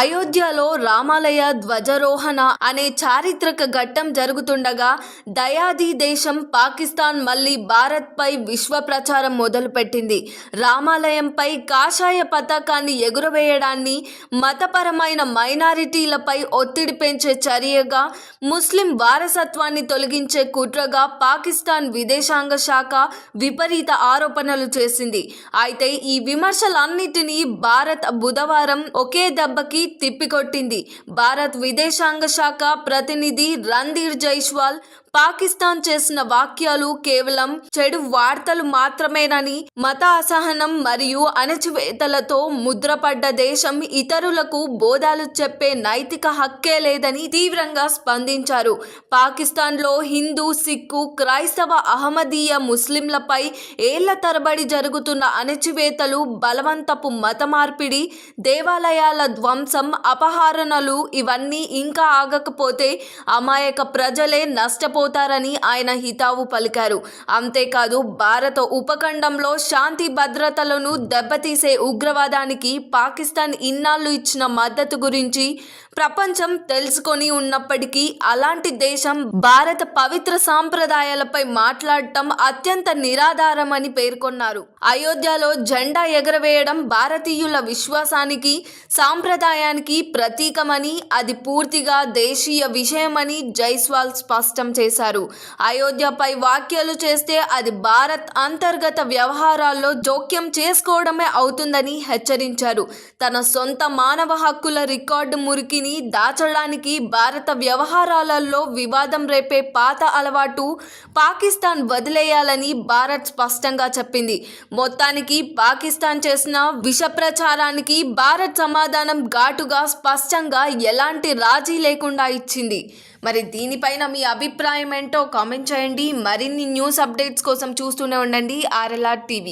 అయోధ్యలో రామాలయ ధ్వజారోహణ అనే చారిత్రక ఘట్టం జరుగుతుండగా దయాది దేశం పాకిస్తాన్ మళ్ళీ భారత్పై విశ్వ ప్రచారం మొదలుపెట్టింది. రామాలయంపై కాషాయ పతాకాన్ని ఎగురవేయడాన్ని మతపరమైన మైనారిటీలపై ఒత్తిడి పెంచే చర్యగా ముస్లిం వారసత్వాన్ని తొలగించే కుట్రగా పాకిస్తాన్ విదేశాంగ శాఖ విపరీత ఆరోపణలు చేసింది. అయితే ఈ విమర్శలన్నిటినీ భారత్ బుధవారం ఒకే దెబ్బకి తిప్పికొట్టింది. భారత్ విదేశాంగ శాఖ ప్రతినిధి రణ్ధీర్ జైస్వాల్ పాకిస్తాన్ చేసిన వాక్యాలు కేవలం చెడు వార్తలు మాత్రమేనని మత అసహనం మరియు అణచివేతలతో ముద్రపడ్డ దేశం ఇతరులకు బోధాలు చెప్పే నైతిక హక్కే లేదని తీవ్రంగా స్పందించారు. పాకిస్తాన్లో హిందూ సిక్కు క్రైస్తవ అహమదీయ ముస్లింలపై ఏళ్ళ తరబడి జరుగుతున్న అణచివేతలు బలవంతపు మత మార్పిడి దేవాలయాల ధ్వంసం అపహరణలు ఇవన్నీ ఇంకా ఆగకపోతే అమాయక ప్రజలే నష్టపో నష్టపోతారని ఆయన హితావు పలికారు. అంతేకాదు భారత ఉపఖండంలో శాంతి భద్రతలను దెబ్బతీసే ఉగ్రవాదానికి పాకిస్తాన్ ఇన్నాళ్ళు ఇచ్చిన మద్దతు గురించి ప్రపంచం తెలుసుకొని ఉన్నప్పటికీ అలాంటి దేశం భారత పవిత్ర సాంప్రదాయాలపై మాట్లాడటం అత్యంత నిరాధారమని పేర్కొన్నారు. అయోధ్యలో జెండా ఎగరవేయడం భారతీయుల విశ్వాసానికి సాంప్రదాయానికి ప్రతీకమని అది పూర్తిగా దేశీయ విషయమని జైస్వాల్ స్పష్టం చేశారు. అయోధ్యపై వ్యాఖ్యలు చేస్తే అది భారత్ అంతర్గత వ్యవహారాల్లో జోక్యం చేసుకోవడమే అవుతుందని హెచ్చరించారు. తన సొంత మానవ హక్కుల రికార్డు మురికిని దాచడానికి భారత వ్యవహారాలలో వివాదం రేపే పాత అలవాటు పాకిస్తాన్ వదిలేయాలని భారత్ స్పష్టంగా చెప్పింది. మొత్తానికి పాకిస్తాన్ చేసిన విష ప్రచారానికి భారత్ సమాధానం ఘాటుగా స్పష్టంగా ఎలాంటి రాజీ లేకుండా ఇచ్చింది. మరి దీనిపైన మీ అభిప్రాయం ఏంటో కామెంట్ చేయండి. మరిన్ని న్యూస్ అప్డేట్స్ కోసం చూస్తూనే ఉండండి. RLR TV.